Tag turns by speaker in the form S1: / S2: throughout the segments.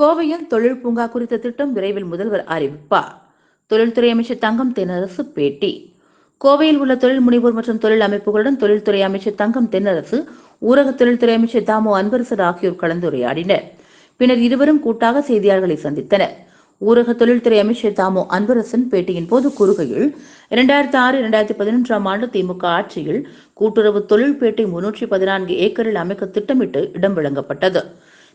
S1: கோவையில் தொழில் பூங்கா குறித்த திட்டம் விரைவில் முதல்வர் அறிவிப்பார். தொழில்துறை அமைச்சர் தங்கம் தென்னரசு பேட்டி. கோவையில் உள்ள தொழில் முனைவோர் மற்றும் தொழில் அமைப்புகளுடன் தொழில்துறை அமைச்சர் தங்கம் தென்னரசு ஊரக தொழில்துறை அமைச்சர் தாமோ அன்பரசர் ஆகியோர் கலந்துரையாடினர். பின்னர் இருவரும் கூட்டாக செய்தியாளர்களை சந்தித்தனர். ஊரக தொழில்துறை அமைச்சர் தாமோ அன்பரசன் பேட்டியின் போது கூறுகையில் இரண்டாயிரத்தி ஆறு இரண்டாயிரத்தி பதினொன்றாம் ஆண்டு திமுக ஆட்சியில் கூட்டுறவு தொழில்பேட்டை முன்னூற்றி பதினான்கு ஏக்கரில் அமைக்க திட்டமிட்டு இடம் வழங்கப்பட்டது.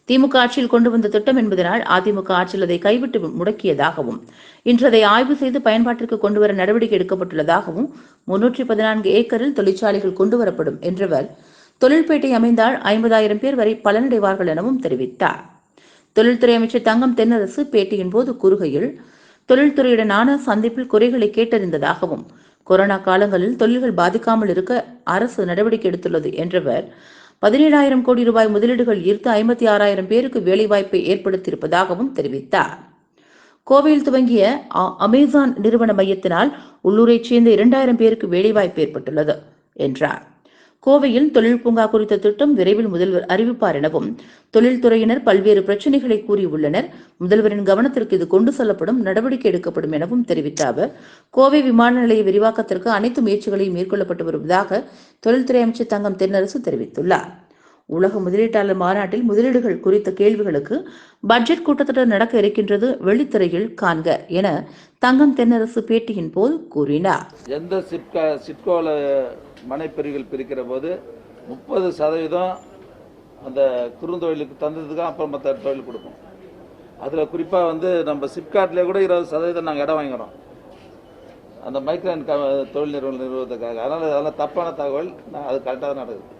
S1: திமுக ஆட்சியில் கொண்டு வந்த திட்டம் என்பதனால் அதிமுக ஆட்சியில் அதை கைவிட்டு முடக்கியதாகவும் இன்று அதை ஆய்வு செய்து பயன்பாட்டிற்கு கொண்டுவர நடவடிக்கை எடுக்கப்பட்டுள்ளதாகவும் முன்னூற்றி பதினான்கு ஏக்கரில் தொழிற்சாலைகள் கொண்டுவரப்படும் என்றவர் தொழில்பேட்டை அமைந்தால் ஐம்பதாயிரம் பேர் வரை பலனடைவார்கள் எனவும் தெரிவித்தார். தொழில்துறை அமைச்சர் தங்கம் தென்னரசு பேட்டியின் போது கூறுகையில் தொழில்துறையுடனான சந்திப்பில் குறைகளை கேட்டறிந்ததாகவும் கொரோனா காலங்களில் தொழில்கள் பாதிக்காமல் இருக்க அரசு நடவடிக்கை எடுத்துள்ளது என்றவர் பதினேழாயிரம் கோடி ரூபாய் முதலீடுகள் ஈர்த்து ஐம்பத்தி ஆறாயிரம் பேருக்கு வேலைவாய்ப்பை ஏற்படுத்தியிருப்பதாகவும் தெரிவித்தார். கோவையில் துவங்கிய அ- அமேசான் நிறுவன மையத்தினால் உள்ளூரைச் சேர்ந்த இரண்டாயிரம் பேருக்கு வேலைவாய்ப்பு ஏற்பட்டுள்ளது என்றார். கோவையில் தொழில் பூங்கா குறித்த திட்டம் விரைவில் முதல்வர் அறிவிப்பார் எனவும் தொழில்துறையினர் பல்வேறு பிரச்சனைகளை கூறியுள்ளனர். முதல்வரின் கவனத்திற்கு இது கொண்டு செல்லப்படும் நடவடிக்கை எடுக்கப்படும் எனவும் தெரிவித்த அவர் கோவை விமான நிலைய விரிவாக்கத்திற்கு அனைத்து முயற்சிகளையும் மேற்கொள்ளப்பட்டு வருவதாக தொழில்துறை அமைச்சர் தங்கம் தென்னரசு தெரிவித்துள்ளார். உலக முதலீட்டாளர் மாநாட்டில் முதலீடுகள் குறித்த கேள்விகளுக்கு பட்ஜெட் கூட்டத்தொடர் நடக்க இருக்கின்றது வெளித்துறையில் காண்க என தங்கம் தென்னரசு பேட்டியின் போது கூறினார்.
S2: எந்த சிப்கா சிட்கோவில் மனைப்பிரிவுகள் பிரிக்கிற போது முப்பது சதவீதம் அந்த குறுந்தொழிலுக்கு தந்ததுக்கு அப்புறம் மற்ற தொழில் கொடுப்போம் அதில் குறிப்பாக வந்து நம்ம சிப்காட்லேயே கூட இருபது சதவீதம் நாங்கள் இடம் வாங்குறோம் அந்த மைக்ரோ அண்ட் க- தொழில் நிறுவனம் நிறுவனத்துக்காக. அதனால் அதெல்லாம் தப்பான தகவல் நான் அது கரெக்டாக தான் நடக்குது.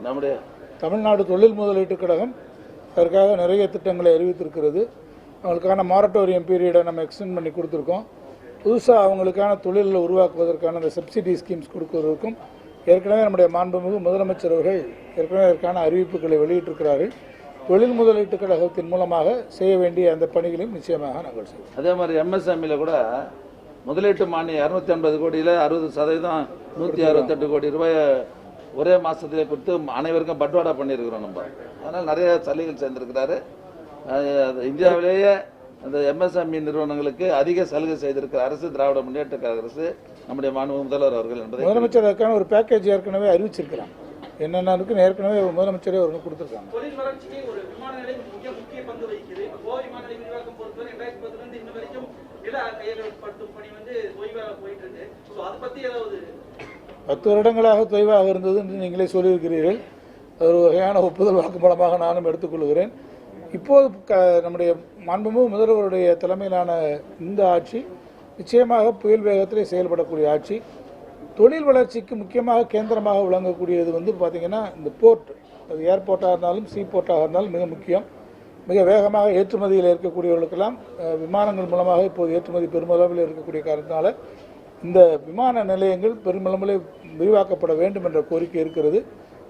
S2: நம்முடைய
S3: தமிழ்நாடு தொழில் முதலீட்டுக் கழகம் அதற்காக நிறைய திட்டங்களை அறிவித்திருக்கிறது. அவங்களுக்கான மாரட்டோரியம் பீரியடை நம்ம எக்ஸ்டெண்ட் பண்ணி கொடுத்துருக்கோம். புதுசாக அவங்களுக்கான தொழிலில் உருவாக்குவதற்கான அந்த சப்சிடி ஸ்கீம்ஸ் கொடுக்குவதற்கும் ஏற்கனவே நம்முடைய மாண்புமிகு முதலமைச்சர் அவர்கள் ஏற்கனவே அதற்கான அறிவிப்புகளை வெளியிட்டிருக்கிறார்கள் தொழில் முதலீட்டுக் கழகத்தின் மூலமாக செய்ய வேண்டிய அந்த பணிகளையும் நிச்சயமாக நாங்கள் செய்வோம்.
S2: அதே மாதிரி எம்எஸ்எம்இல கூட முதலீட்டு மானியம் இரநூத்தி ஐம்பது கோடியில் அறுபது சதவீதம் நூற்றி அறுபத்தெட்டு கோடி ரூபாயை ஒரே மாசத்திலே கொடுத்து அனைவருக்கும் பட்வாடா பண்ணியிருக்கிறோம் நம்ம. அதனால் நிறைய சலுகைகள் சேர்ந்திருக்கிறாரு. இந்தியாவிலேயே அந்த எம்எஸ்எம்இ நிறுவனங்களுக்கு அதிக சலுகை செய்திருக்கிற அரசு திராவிட முன்னேற்ற கழக அரசு நம்முடைய மாண்பு முதல்வர் அவர்கள் என்பதை
S3: முதலமைச்சர் அதற்கான ஒரு பேக்கேஜ் ஏற்கனவே அறிவிச்சிருக்கிறாங்க. என்னென்ன இருக்குன்னு ஏற்கனவே முதலமைச்சரே ஒரு கொடுத்துருக்காங்க.
S4: தொழில் வளர்ச்சிக்கு பத்து
S3: வருடங்களாக தொய்வாக இருந்தது என்று நீங்களே சொல்லியிருக்கிறீர்கள். அது ஒரு வகையான ஒப்புதல் வாக்குமூலமாக நானும் எடுத்துக்கொள்கிறேன். இப்போது க நம்முடைய மாண்புமிகு முதல்வருடைய தலைமையிலான இந்த ஆட்சி நிச்சயமாக புயல் வேகத்திலே செயல்படக்கூடிய ஆட்சி. தொழில் வளர்ச்சிக்கு முக்கியமாக கேந்திரமாக விளங்கக்கூடியது வந்து பார்த்திங்கன்னா இந்த போர்ட் அது ஏர்போர்ட்டாக இருந்தாலும் சீ போர்ட்டாக இருந்தாலும் மிக முக்கியம். மிக வேகமாக ஏற்றுமதியில் இருக்கக்கூடியவர்களுக்கெல்லாம் விமானங்கள் மூலமாக இப்போது ஏற்றுமதி பெருமளவில் இருக்கக்கூடிய காரணத்தினால இந்த விமான நிலையங்கள் பெருமளவில் விரிவாக்கப்பட வேண்டும் என்ற கோரிக்கை இருக்கிறது.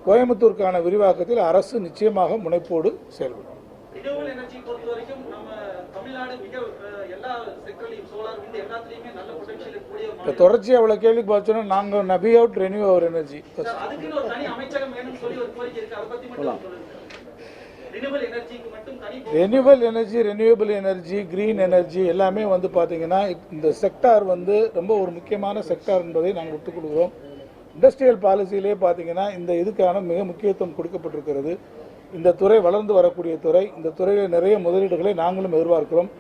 S3: கோயம்புத்தூருக்கான விரிவாக்கத்தில் அரசு நிச்சயமாக முனைப்போடு செயல்படும்.
S4: ரினியூவல் எனர்ஜி பொறுத்த வரைக்கும் நம்ம தமிழ்நாடு மிக அஹ், எல்லா செக்டர்லையும் சோலார் விண்ட் எல்லாத்துலயுமே நல்ல பொட்டன்ஷியல் இருக்கக்கூடிய ஒரு
S3: இப்போ தொடர்ச்சியாக அவ்வளோ கேள்விக்கு பார்த்தோன்னா நாங்கள் நபி அவுட் ரெனியூ அவர் எனர்ஜி
S4: அதுக்குன்னு ஒரு தனி அமைச்சகம் வேணும்னு சொல்லி ஒரு கோரிக்கை இருக்கு. அதை பத்தி மட்டும் சொல்லுங்க. Renewal
S3: energy renewable energy green energy எல்லாமே வந்து பார்த்தீங்கன்னா இந்த செக்டார் வந்து ரொம்ப ஒரு முக்கியமான செக்டார் என்பதை நாங்கள் விட்டுக்கொடுக்குறோம் இண்டஸ்ட்ரியல் பாலிசியிலே பார்த்தீங்கன்னா இந்த இதுக்கான மிக முக்கியத்துவம் கொடுக்கப்பட்டிருக்கிறது. இந்த துறை வளர்ந்து வரக்கூடிய துறை இந்த துறையில் நிறைய முதலீடுகளை நாங்களும் எதிர்பார்க்கிறோம்.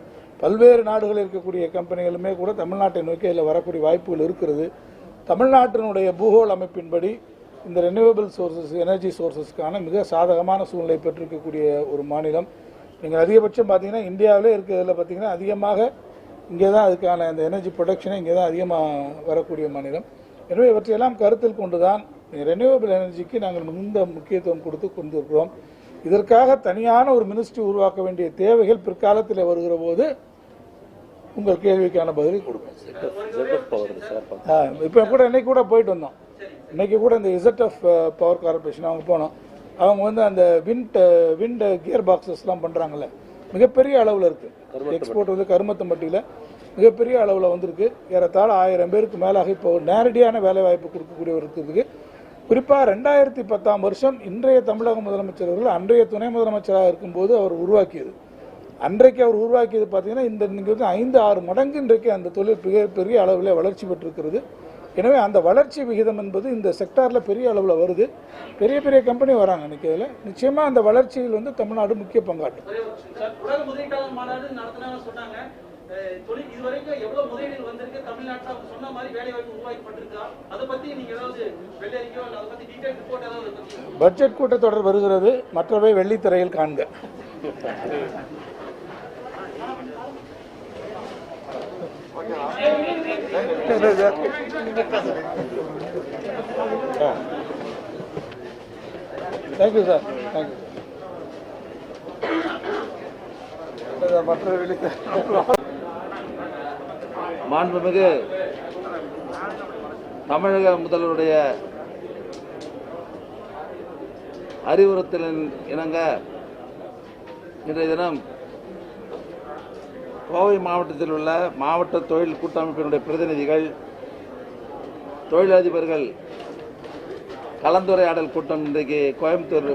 S3: பல்வேறு நாடுகளில் இருக்கக்கூடிய கம்பெனிகளுமே கூட தமிழ்நாட்டை நோக்கி அதில் வரக்கூடிய வாய்ப்புகள் இருக்கிறது. தமிழ்நாட்டினுடைய பூகோள் அமைப்பின்படி இந்த ரெனியூவபிள் சோர்சஸ் எனர்ஜி சோர்சஸ்க்கான மிக சாதகமான சூழ்நிலை பெற்றிருக்கக்கூடிய ஒரு மாநிலம் நீங்கள் அதிகபட்சம் பார்த்தீங்கன்னா இந்தியாவிலே இருக்கிறதுல பார்த்தீங்கன்னா அதிகமாக இங்கே தான் அதுக்கான அந்த எனர்ஜி ப்ரொடக்ஷனை இங்கே தான் அதிகமாக வரக்கூடிய மாநிலம் எனவே இவற்றையெல்லாம் கருத்தில் கொண்டு தான் ரெனியூவபிள் எனர்ஜிக்கு நாங்கள் மிகுந்த முக்கியத்துவம் கொடுத்து கொண்டிருக்கிறோம் இதற்காக தனியான ஒரு மினிஸ்ட்ரி உருவாக்க வேண்டிய தேவைகள் பிற்காலத்தில் வருகிற போது உங்கள் கேள்விக்கான பதிலை கொடுப்போம் இப்போ கூட இன்னைக்கு கூட போயிட்டு வந்தோம் இன்னைக்கு கூட இந்த இசட்எஃப் பவர் கார்பரேஷன் அவங்க போனோம். அவங்க வந்து அந்த விண்ட் விண்ட் கியர் பாக்ஸஸ்லாம் பண்ணுறாங்கல்ல மிகப்பெரிய அளவில் இருக்குது எக்ஸ்போர்ட் வந்து கருமத்தம்பட்டியில் மிகப்பெரிய அளவில் வந்திருக்கு. ஏறத்தாழ ஆயிரம் பேருக்கு மேலாக இப்போ நேரடியான வேலைவாய்ப்பு கொடுக்கக்கூடியவர்களுக்கு குறிப்பாக ரெண்டாயிரத்தி பத்தாம் வருஷம் இன்றைய தமிழக முதலமைச்சர் அவர்கள் அன்றைய துணை முதலமைச்சராக இருக்கும்போது அவர் உருவாக்கியது. அன்றைக்கு அவர் உருவாக்கியது பார்த்தீங்கன்னா இந்த நீங்கள் வந்து ஐந்து ஆறு மடங்கு இன்றைக்கு அந்த தொழில் மிக பெரிய அளவில் வளர்ச்சி பெற்றிருக்கிறது. எனவே அந்த வளர்ச்சி விகிதம் என்பது இந்த செக்டாரில் பெரிய அளவில் வருது. பெரிய பெரிய கம்பெனி வராங்க இன்னைக்கு அதில். நிச்சயமாக அந்த வளர்ச்சியில் வந்து தமிழ்நாடு முக்கிய
S4: பத்தி
S3: பட்ஜெட் கூட்டத்தொடர் வருகிறது. மற்றவை வெள்ளித்திரையில் காண்க. தேங்க்யூ சார் தேங்க்யூ மற்ற
S2: மாண்புமிகு தமிழக முதல்வருடைய அறிவுறுத்தலின் இணங்க இன்றைய தினம் கோவை மாவட்டத்தில் உள்ள மாவட்ட தொழில் கூட்டமைப்பினுடைய பிரதிநிதிகள் தொழிலதிபர்கள் கலந்துரையாடல் கூட்டம் இன்றைக்கு கோயம்புத்தூர்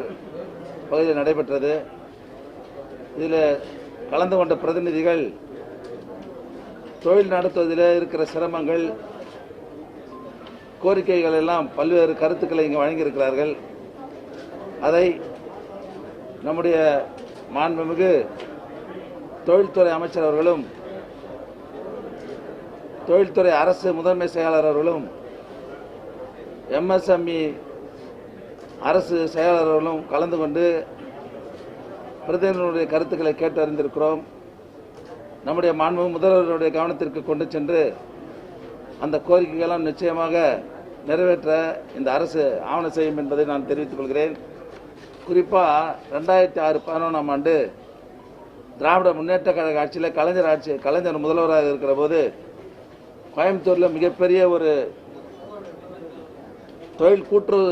S2: பகுதியில் நடைபெற்றது. இதில் கலந்து கொண்ட பிரதிநிதிகள் தொழில் நடத்துவதில் இருக்கிற சிரமங்கள் கோரிக்கைகள் எல்லாம் பல்வேறு கருத்துக்களை இங்கே வழங்கியிருக்கிறார்கள். அதை நம்முடைய மாண்புமிகு தொழில்துறை அமைச்சர் அவர்களும் தொழில்துறை அரசு முதன்மை செயலாளர் அவர்களும் எம்எஸ்எம்இ அரசு செயலாளர் அவர்களும் கலந்து கொண்டு பிரதிநிதிகளுடைய கருத்துக்களை கேட்டு அறிந்திருக்கிறோம். நம்முடைய மாண்பு முதல்வருடைய கவனத்திற்கு கொண்டு சென்று அந்த கோரிக்கைகளும் நிச்சயமாக நிறைவேற்ற இந்த அரசு ஆவணம் செய்யும் என்பதை நான் தெரிவித்துக் கொள்கிறேன். குறிப்பாக ரெண்டாயிரத்தி ஆறு பதினொன்றாம் ஆண்டு திராவிட முன்னேற்ற கழக ஆட்சியில் கலைஞர் ஆட்சி கலைஞர் முதல்வராக இருக்கிற போது கோயம்புத்தூரில் மிகப்பெரிய ஒரு தொழில் கூட்டுறவு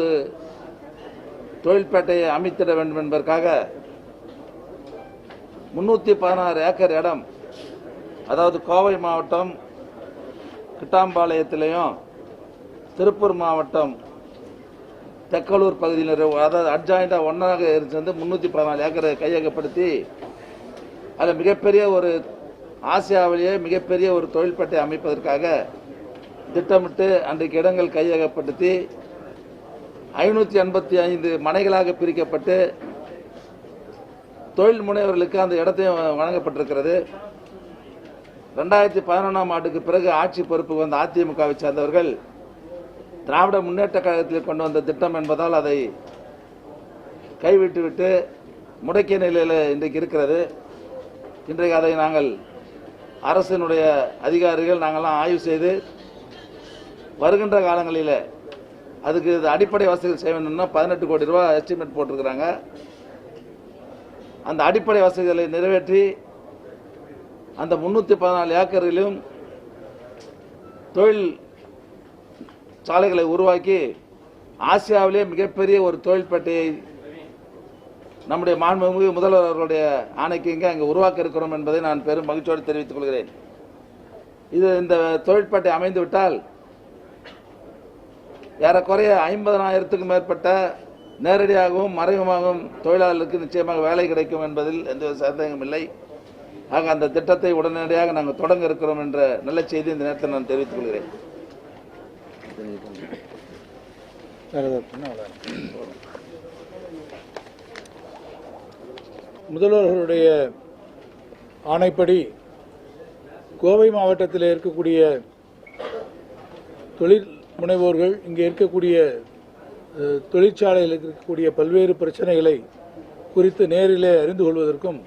S2: தொழில்பேட்டையை அமைத்திட வேண்டும் என்பதற்காக முன்னூற்றி பதினாறு ஏக்கர் இடம் அதாவது கோவை மாவட்டம் கிட்டாம்பாளையத்திலையும் திருப்பூர் மாவட்டம் தெக்கலூர் பகுதியில் அதாவது அட்ஜாயிண்டாக ஒன்றாக இருந்து முந்நூற்றி பதினாலு ஏக்கரை கையகப்படுத்தி அதில் மிகப்பெரிய ஒரு ஆசியாவிலேயே மிகப்பெரிய ஒரு தொழில்பேட்டை அமைப்பதற்காக திட்டமிட்டு அன்றைக்கு இடங்கள் கையகப்படுத்தி ஐநூற்றி எண்பத்தி ஐந்து மனைகளாக பிரிக்கப்பட்டு தொழில் முனைவர்களுக்கு அந்த இடத்தையும் வழங்கப்பட்டிருக்கிறது. ரெண்டாயிரத்தி பதினொன்றாம் ஆண்டுக்கு பிறகு ஆட்சி பொறுப்புக்கு வந்த அதிமுகவை சேர்ந்தவர்கள் திராவிட முன்னேற்ற கழகத்தில் கொண்டு வந்த திட்டம் என்பதால் அதை கைவிட்டுவிட்டு முடக்கிய நிலையில் இன்றைக்கு இருக்கிறது. இன்றைக்கு அதை நாங்கள் அரசினுடைய அதிகாரிகள் நாங்கள்லாம் ஆய்வு செய்து வருகின்ற காலங்களில் அதுக்கு இது அடிப்படை வசதிகள் செய்ய வேணும்னா பதினெட்டு கோடி ரூபா எஸ்டிமேட் போட்டிருக்கிறாங்க. அந்த அடிப்படை வசதிகளை நிறைவேற்றி அந்த முன்னூற்றி பதினாலு ஏக்கரிலும் தொழில் சாலைகளை உருவாக்கி ஆசியாவிலே மிகப்பெரிய ஒரு தொழில்பேட்டையை நம்முடைய மாண்புமிகு முதல்வர் அவர்களுடைய ஆணைக்கு இங்கே அங்கே உருவாக்க இருக்கிறோம் என்பதை நான் பெரும் மகிழ்ச்சியோடு தெரிவித்துக் கொள்கிறேன். இது இந்த தொழிற்பாட்டை அமைந்து விட்டால் ஏறக்குறைய ஐம்பதனாயிரத்துக்கும் மேற்பட்ட நேரடியாகவும் மறைமுகமாகவும் தொழிலாளர்களுக்கு நிச்சயமாக வேலை கிடைக்கும் என்பதில் எந்த சந்தேகம் இல்லை. ஆக அந்த திட்டத்தை உடனடியாக நாங்கள் தொடங்க இருக்கிறோம் என்ற நல்ல செய்தி இந்த நேரத்தில் நான் தெரிவித்துக் கொள்கிறேன்.
S3: முதல்வர்களுடைய ஆணைப்படி கோவை மாவட்டத்தில் இருக்கக்கூடிய தொழில் முனைவோர்கள் இங்கே இருக்கக்கூடிய தொழிற்சாலையில் இருக்கக்கூடிய பல்வேறு பிரச்சனைகளை குறித்து நேரிலே அறிந்து கொள்வதற்கும்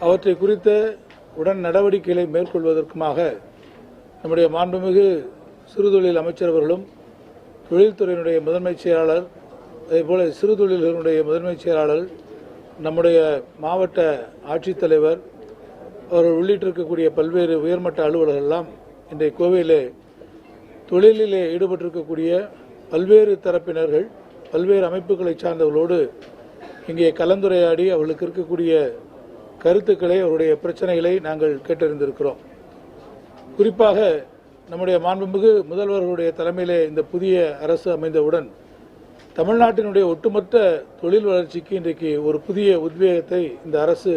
S3: அவற்றை குறித்த உடன் நடவடிக்கைகளை மேற்கொள்வதற்குமாக நம்முடைய மாண்புமிகு சிறுதொழில் அமைச்சர் அவர்களும் தொழில்துறையினுடைய முதன்மைச் செயலாளர் அதேபோல் சிறு தொழில்களுடைய முதன்மைச் செயலாளர் நம்முடைய மாவட்ட ஆட்சித்தலைவர் அவர்கள் உள்ளிட்டிருக்கக்கூடிய பல்வேறு உயர்மட்ட அலுவலர்கள் எல்லாம் இன்றைய கோவையிலே தொழிலிலே ஈடுபட்டிருக்கக்கூடிய பல்வேறு தரப்பினர்கள் பல்வேறு அமைப்புகளை சார்ந்தவர்களோடு இங்கே கலந்துரையாடி அவர்களுக்கு இருக்கக்கூடிய கருத்துக்களை அவருடைய பிரச்சனைகளை நாங்கள் கேட்டறிந்திருக்கிறோம். குறிப்பாக நம்முடைய மாண்புமிகு முதல்வர்களுடைய தலைமையிலே இந்த புதிய அரசு அமைந்தவுடன் தமிழ்நாட்டினுடைய ஒட்டுமொத்த தொழில் வளர்ச்சிக்கு இன்றைக்கு ஒரு புதிய உத்வேகத்தை இந்த அரசு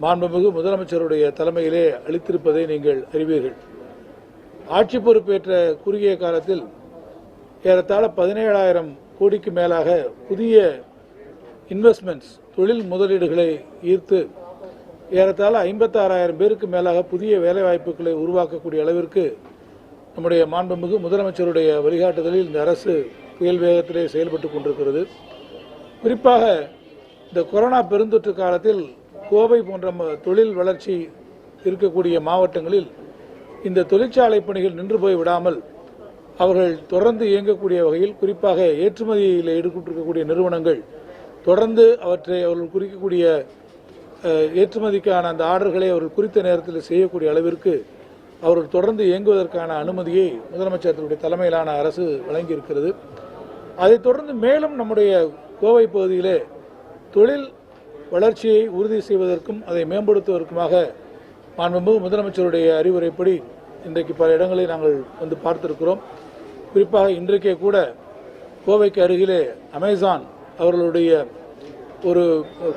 S3: மாண்புமிகு முதலமைச்சருடைய தலைமையிலே அளித்திருப்பதை நீங்கள் அறிவீர்கள். ஆட்சி பொறுப்பேற்ற குறுகிய காலத்தில் ஏறத்தாழ பதினேழாயிரம் கோடிக்கு மேலாக புதிய இன்வெஸ்ட்மெண்ட்ஸ் தொழில் முதலீடுகளை ஈர்த்து ஏறத்தாழ ஐம்பத்தாறாயிரம் பேருக்கு மேலாக புதிய வேலைவாய்ப்புகளை உருவாக்கக்கூடிய அளவிற்கு நம்முடைய மாண்புமிகு முதலமைச்சருடைய வழிகாட்டுதலில் இந்த அரசு புயல் வேகத்திலே செயல்பட்டு கொண்டிருக்கிறது. குறிப்பாக இந்த கொரோனா பெருந்தொற்று காலத்தில் கோவை போன்ற தொழில் வளர்ச்சி இருக்கக்கூடிய மாவட்டங்களில் இந்த தொழிற்சாலை பணிகள் நின்று போய் விடாமல் அவர்கள் தொடர்ந்து இயங்கக்கூடிய வகையில் குறிப்பாக ஏற்றுமதியில் ஈடுபட்டிருக்கக்கூடிய நிறுவனங்கள் தொடர்ந்து அவற்றை அவர்கள் குறிக்கக்கூடிய ஏற்றுமதிக்கான அந்த ஆர்டர்களை அவர்கள் குறித்த நேரத்தில் செய்யக்கூடிய அளவிற்கு அவர்கள் தொடர்ந்து இயங்குவதற்கான அனுமதியை முதலமைச்சர்களுடைய தலைமையிலான அரசு வழங்கியிருக்கிறது. அதைத் தொடர்ந்து மேலும் நம்முடைய கோவை பகுதியிலே தொழில் வளர்ச்சியை உறுதி செய்வதற்கும் அதை மேம்படுத்துவதற்குமாக மாண்புமிகு முதலமைச்சருடைய அறிவுரைப்படி இன்றைக்கு பல இடங்களை நாங்கள் வந்து பார்த்திருக்கிறோம். குறிப்பாக இன்றைக்கே கூட கோவைக்கு அருகிலே அமேசான் அவர்களுடைய ஒரு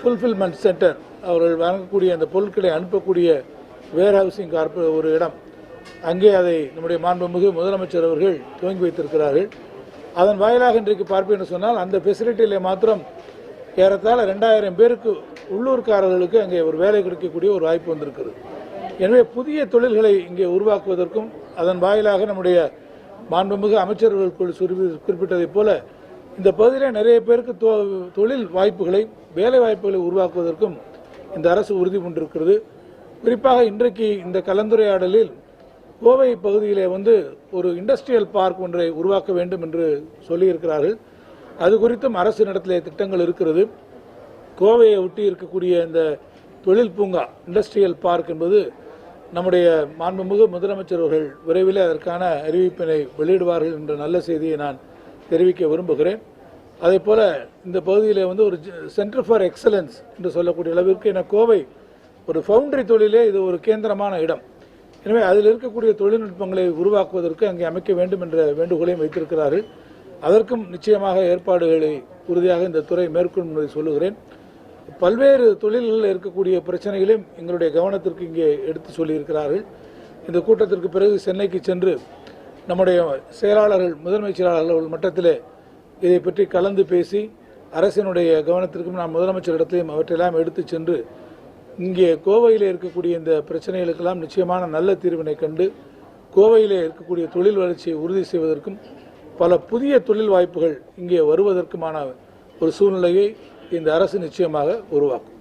S3: ஃபுல்ஃபில்மெண்ட் சென்டர் அவர்கள் வழங்கக்கூடிய அந்த பொருட்களை அனுப்பக்கூடிய வேர் ஹவுசிங் கார்ப ஒரு இடம் அங்கே அதை நம்முடைய மாண்புமிகு முதலமைச்சர் அவர்கள் துவங்கி வைத்திருக்கிறார்கள். அதன் வாயிலாக இன்றைக்கு பார்ப்பேன் என்று சொன்னால் அந்த ஃபெசிலிட்டியிலே மாத்திரம் ஏறத்தாழ ரெண்டாயிரம் பேருக்கு உள்ளூர்காரர்களுக்கு அங்கே ஒரு வேலை கிடைக்கக்கூடிய ஒரு வாய்ப்பு வந்திருக்கிறது. எனவே புதிய தொழில்களை இங்கே உருவாக்குவதற்கும் அதன் வாயிலாக நம்முடைய மாண்புமிகு அமைச்சர்கள் குறிப்பிட்டதைப் போல இந்த பகுதியில் நிறைய பேருக்கு தொ- தொழில் வாய்ப்புகளை வேலை வாய்ப்புகளை உருவாக்குவதற்கும் இந்த அரசு உறுதி கொண்டிருக்கிறது குறிப்பாக இன்றைக்கு இந்த கலந்துரையாடலில் கோவை பகுதியிலே வந்து ஒரு இண்டஸ்ட்ரியல் பார்க் ஒன்றை உருவாக்க வேண்டும் என்று சொல்லியிருக்கிறார்கள். அது குறித்தும் அரசு நடத்திலே திட்டங்கள் இருக்கிறது. கோவையை ஒட்டி இருக்கக்கூடிய இந்த தொழில் பூங்கா இண்டஸ்ட்ரியல் பார்க் என்பது நம்முடைய மாண்புமிகு முதலமைச்சர் அவர்கள் விரைவில் அதற்கான அறிவிப்பினை வெளியிடுவார்கள் என்ற நல்ல செய்தியை நான் தெரிவிக்க விரும்புகிறேன். அதே போல் இந்த பகுதியில் வந்து ஒரு சென்டர் ஃபார் எக்ஸலன்ஸ் என்று சொல்லக்கூடிய அளவிற்கு என கோவை ஒரு ஃபவுண்டரி தொழிலே இது ஒரு கேந்திரமான இடம். எனவே அதில் இருக்கக்கூடிய தொழில்நுட்பங்களை உருவாக்குவதற்கு அங்கே அமைக்க வேண்டும் என்ற வேண்டுகோளையும் வைத்திருக்கிறார்கள். அதற்கும் நிச்சயமாக ஏற்பாடுகளை உறுதியாக இந்த துறை மேற்கொள்ளும் என்பதை சொல்லுகிறேன். பல்வேறு தொழில்களில் இருக்கக்கூடிய பிரச்சனைகளையும் எங்களுடைய கவனத்திற்கு இங்கே எடுத்து சொல்லியிருக்கிறார்கள். இந்த கூட்டத்திற்கு பிறகு சென்னைக்கு சென்று நம்முடைய செயலாளர்கள் முதன்மை செயலாளர்கள் மட்டத்திலே இதை பற்றி கலந்து பேசி அரசினுடைய கவனத்திற்கும் நான் முதலமைச்சரிடத்தையும் அவற்றையெல்லாம் எடுத்து சென்று இங்கே கோவையில் இருக்கக்கூடிய இந்த பிரச்சனைகளுக்கெல்லாம் நிச்சயமான நல்ல தீர்வினை கண்டு கோவையில் இருக்கக்கூடிய தொழில் வளர்ச்சியை உறுதி செய்வதற்கும் பல புதிய தொழில் வாய்ப்புகள் இங்கே வருவதற்குமான ஒரு சூழ்நிலையை இந்த அரசு நிச்சயமாக உருவாக்கும்.